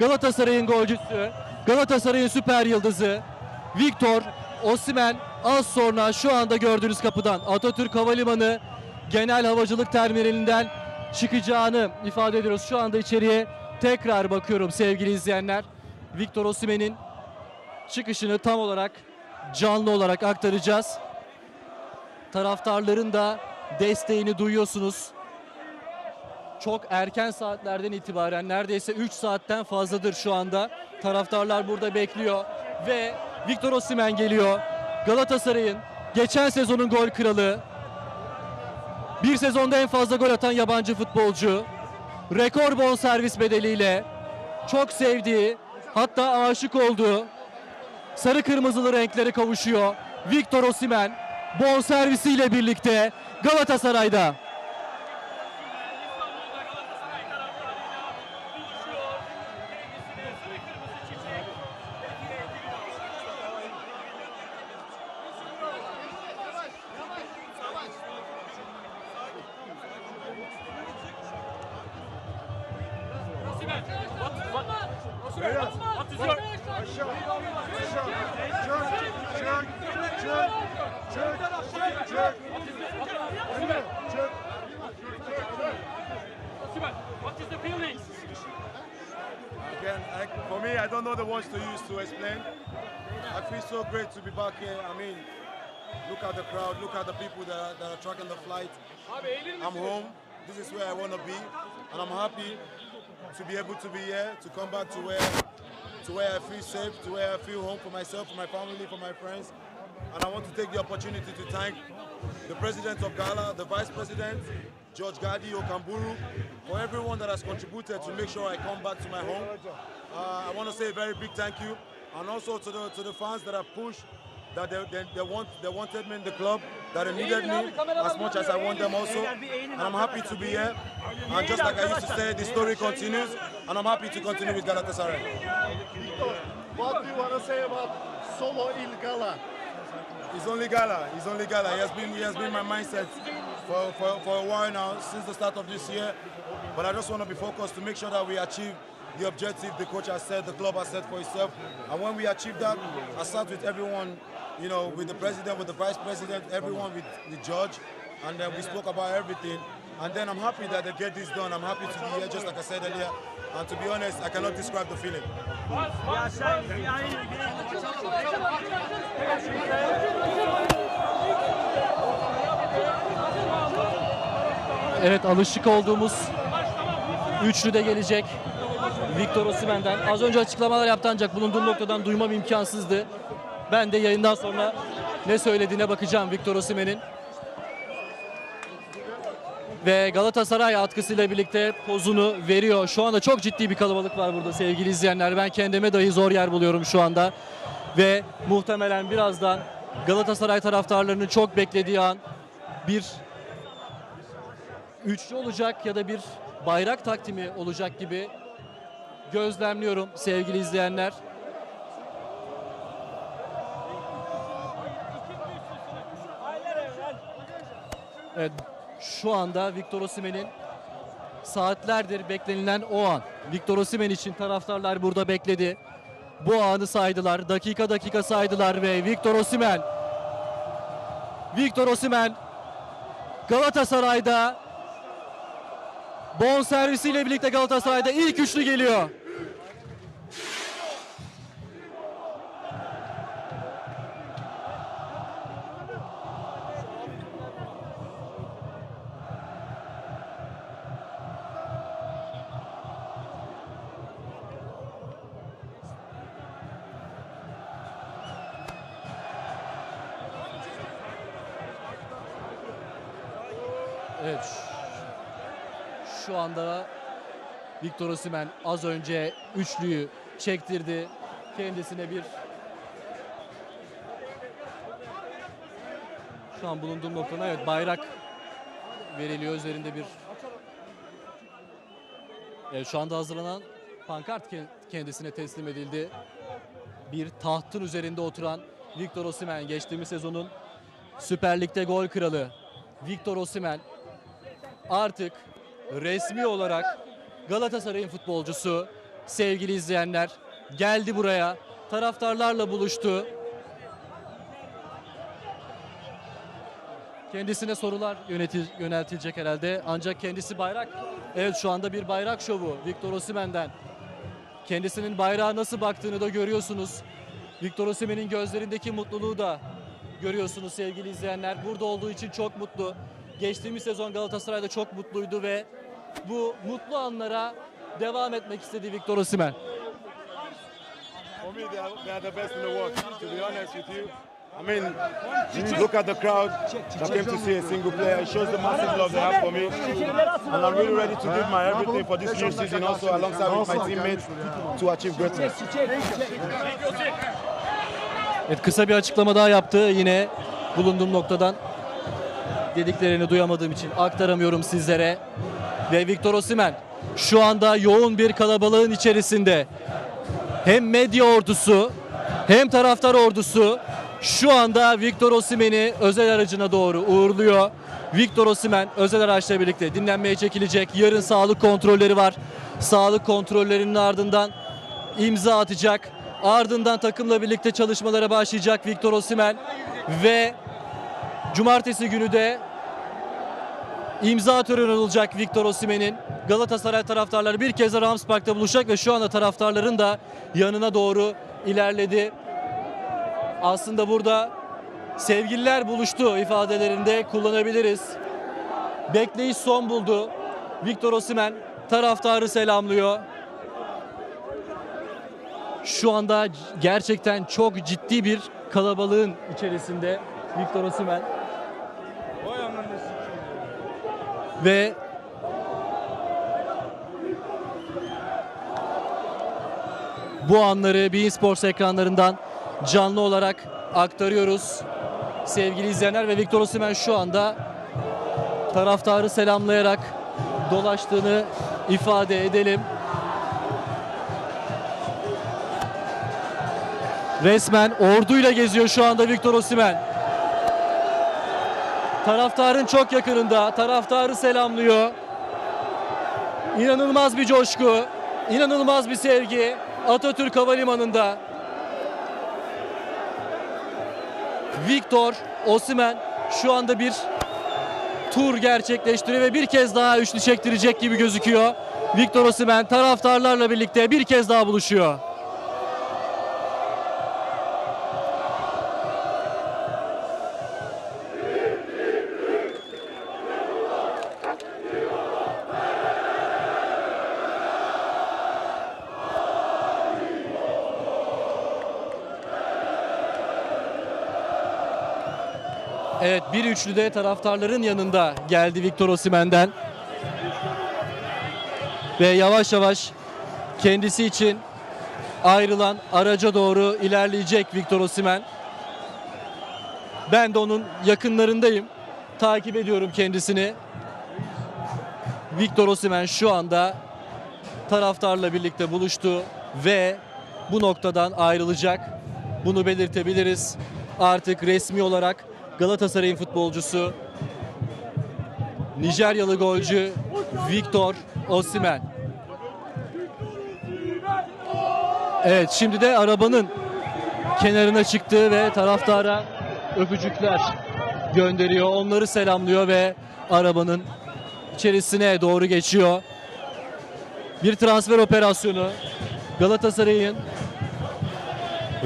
Galatasaray'ın golcüsü, Galatasaray'ın süper yıldızı Victor Osimhen az sonra şu anda gördüğünüz kapıdan Atatürk Havalimanı Genel Havacılık Terminalinden çıkacağını ifade ediyoruz. Şu anda içeriye tekrar bakıyorum sevgili izleyenler. Victor Osimhen'in çıkışını tam olarak canlı olarak aktaracağız. Taraftarların da desteğini duyuyorsunuz. Çok erken saatlerden itibaren neredeyse 3 saatten fazladır şu anda. Taraftarlar burada bekliyor ve Victor Osimhen geliyor. Galatasaray'ın geçen sezonun gol kralı. Bir sezonda en fazla gol atan yabancı futbolcu. Rekor bonservis bedeliyle çok sevdiği hatta aşık olduğu sarı kırmızılı renkleri kavuşuyor. Victor Osimhen bonservisiyle birlikte Galatasaray'da. What is the feeling? Again, for me, I don't know the words to use to explain. I feel so great to be back here. I mean, look at the crowd, look at the people that are tracking the flight. I'm home. This is where I want to be, and I'm happy to be able to be here, to come back to where, to where I feel safe, to where I feel home for myself, for my family, for my friends. And I want to take the opportunity to thank the president of Ghana, the vice president, George Gadi Okamburu, for everyone that has contributed to make sure I come back to my home. Uh, I want to say a very big thank you, and also to the to the fans that have pushed, that they, they, they want they wanted me in the club, that they needed me as much as I want them also, and I'm happy to be here. And just like I used to say, the story continues, and I'm happy to continue with Galatasaray. What do you want to say about Solo Il Gala? He's only Gala. He's only Gala. He has been he has been my mindset for, for, for a while now, since the start of this year. But I just want to be focused to make sure that we achieve the objective the coach has set, the club has set for itself. And when we achieve that, I start with everyone, you know, with the president, with the vice president, everyone with the judge, and then we spoke about everything. And then I'm happy that they get this done. I'm happy to be here, just like I said earlier. And to be honest, I cannot describe the feeling. Evet alışık olduğumuz üçlü de gelecek. Victor Osimhen'den. Az önce açıklamalar yaptı ancak bulunduğum noktadan duymam imkansızdı. Ben de yayından sonra ne söylediğine bakacağım Victor Osimhen'in. Ve Galatasaray atkısıyla birlikte pozunu veriyor. Şu anda çok ciddi bir kalabalık var burada sevgili izleyenler. Ben kendime dahi zor yer buluyorum şu anda. Ve muhtemelen birazdan Galatasaray taraftarlarının çok beklediği an bir üçlü olacak ya da bir bayrak takdimi olacak gibi gözlemliyorum sevgili izleyenler. Evet, şu anda Victor Osimhen'in saatlerdir beklenilen o an. Victor Osimhen için taraftarlar burada bekledi. Bu anı saydılar. Dakika dakika saydılar ve Victor Osimhen Victor Osimhen Galatasaray'da Bon servisiyle birlikte Galatasaray'da ilk üçlü geliyor. Evet. Şu anda Victor Osimhen az önce üçlüyü çektirdi. Kendisine bir Şu an bulunduğum noktada evet bayrak veriliyor üzerinde bir Evet, şu anda hazırlanan pankart ke- kendisine teslim edildi. Bir tahtın üzerinde oturan Victor Osimhen geçtiğimiz sezonun Süper Lig'de gol kralı Victor Osimhen artık resmi olarak Galatasaray'ın futbolcusu sevgili izleyenler. Geldi buraya. Taraftarlarla buluştu. Kendisine sorular yönetil, yöneltilecek herhalde. Ancak kendisi bayrak. Evet şu anda bir bayrak şovu Victor Osimhen'den. Kendisinin bayrağa nasıl baktığını da görüyorsunuz. Victor Osimhen'in gözlerindeki mutluluğu da görüyorsunuz sevgili izleyenler. Burada olduğu için çok mutlu. Geçtiğimiz sezon Galatasaray'da çok mutluydu ve bu mutlu anlara devam etmek istedi Victor Osimhen. For me, they are, they are the best in the world. To be honest with you, I mean, look at the crowd that came to see a single player. It shows the massive love they have for me, and I'm really ready to give my everything for this new season, also alongside with my teammates to achieve greatness. Evet kısa bir açıklama daha yaptı yine bulunduğum noktadan. Dediklerini duyamadığım için aktaramıyorum sizlere. Ve Victor Osimhen şu anda yoğun bir kalabalığın içerisinde. Hem medya ordusu hem taraftar ordusu şu anda Victor Osimhen'i özel aracına doğru uğurluyor. Victor Osimhen özel araçla birlikte dinlenmeye çekilecek. Yarın sağlık kontrolleri var. Sağlık kontrollerinin ardından imza atacak. Ardından takımla birlikte çalışmalara başlayacak Victor Osimhen ve cumartesi günü de imza töreni olacak Victor Osimhen'in. Galatasaray taraftarları bir kez de Rams Park'ta buluşacak ve şu anda taraftarların da yanına doğru ilerledi. Aslında burada sevgililer buluştu ifadelerinde kullanabiliriz. Bekleyiş son buldu. Victor Osimhen taraftarı selamlıyor. Şu anda gerçekten çok ciddi bir kalabalığın içerisinde Victor Osimhen. Ve bu anları Bein Sports ekranlarından canlı olarak aktarıyoruz. Sevgili izleyenler ve Victor Osimhen şu anda taraftarı selamlayarak dolaştığını ifade edelim. Resmen orduyla geziyor şu anda Victor Osimhen. Taraftarın çok yakınında. Taraftarı selamlıyor. İnanılmaz bir coşku, inanılmaz bir sevgi Atatürk Havalimanı'nda. Victor Osimhen şu anda bir tur gerçekleştiriyor ve bir kez daha üçlü çektirecek gibi gözüküyor. Victor Osimhen taraftarlarla birlikte bir kez daha buluşuyor. Evet bir üçlü de taraftarların yanında geldi Victor Osimhen'den. Ve yavaş yavaş kendisi için ayrılan araca doğru ilerleyecek Victor Osimhen. Ben de onun yakınlarındayım. Takip ediyorum kendisini. Victor Osimhen şu anda taraftarla birlikte buluştu ve bu noktadan ayrılacak. Bunu belirtebiliriz. Artık resmi olarak Galatasaray'ın futbolcusu Nijeryalı golcü Victor Osimhen. Evet şimdi de arabanın kenarına çıktı ve taraftara öpücükler gönderiyor. Onları selamlıyor ve arabanın içerisine doğru geçiyor. Bir transfer operasyonu Galatasaray'ın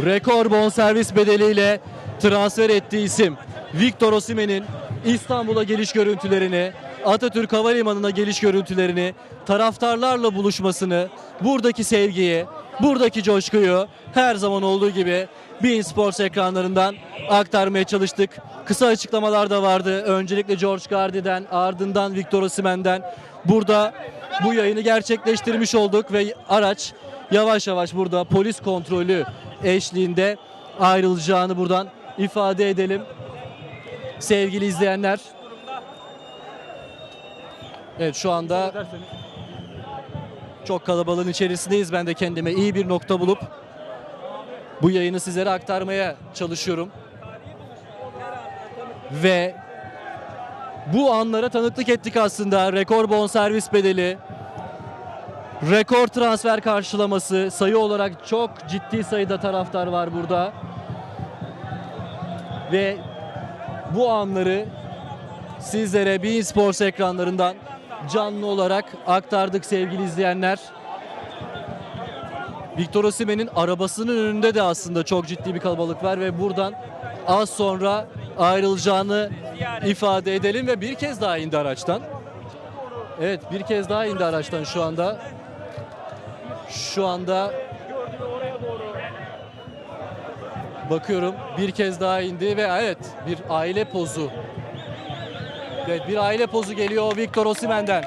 rekor bonservis bedeliyle transfer ettiği isim Victor Osimhen'in İstanbul'a geliş görüntülerini, Atatürk Havalimanı'na geliş görüntülerini, taraftarlarla buluşmasını, buradaki sevgiyi, buradaki coşkuyu her zaman olduğu gibi Bein Sports ekranlarından aktarmaya çalıştık. Kısa açıklamalar da vardı. Öncelikle George Gardi'den, ardından Victor Osimhen'den. Burada bu yayını gerçekleştirmiş olduk ve araç yavaş yavaş burada polis kontrolü eşliğinde ayrılacağını buradan ifade edelim. Sevgili izleyenler. Evet şu anda çok kalabalığın içerisindeyiz. Ben de kendime iyi bir nokta bulup bu yayını sizlere aktarmaya çalışıyorum. Ve bu anlara tanıklık ettik aslında. Rekor bonservis bedeli. Rekor transfer karşılaması. Sayı olarak çok ciddi sayıda taraftar var burada. Ve bu anları sizlere Bein Sports ekranlarından canlı olarak aktardık sevgili izleyenler. Victor Osimhen'in arabasının önünde de aslında çok ciddi bir kalabalık var ve buradan az sonra ayrılacağını ifade edelim ve bir kez daha indi araçtan. Evet bir kez daha indi araçtan şu anda. Şu anda bakıyorum bir kez daha indi ve evet bir aile pozu. Evet bir aile pozu geliyor Victor Osimhen'den.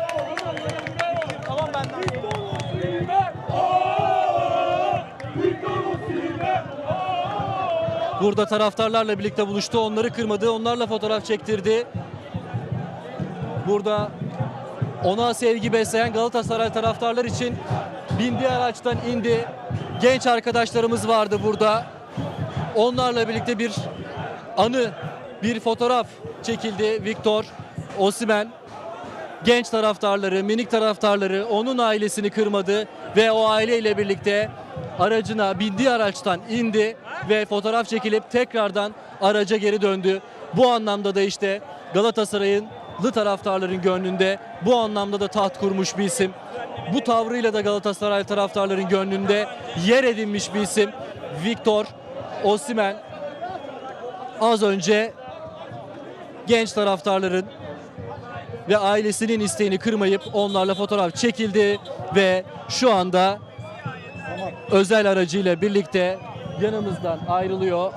Burada taraftarlarla birlikte buluştu. Onları kırmadı. Onlarla fotoğraf çektirdi. Burada ona sevgi besleyen Galatasaray taraftarlar için bindiği araçtan indi. Genç arkadaşlarımız vardı burada. Onlarla birlikte bir anı, bir fotoğraf çekildi. Victor Osimhen genç taraftarları, minik taraftarları onun ailesini kırmadı ve o aileyle birlikte aracına bindiği araçtan indi ve fotoğraf çekilip tekrardan araca geri döndü. Bu anlamda da işte Galatasaray'ın lı taraftarların gönlünde bu anlamda da taht kurmuş bir isim. Bu tavrıyla da Galatasaray taraftarların gönlünde yer edinmiş bir isim. Victor Osimhen az önce genç taraftarların ve ailesinin isteğini kırmayıp onlarla fotoğraf çekildi ve şu anda özel aracıyla birlikte yanımızdan ayrılıyor.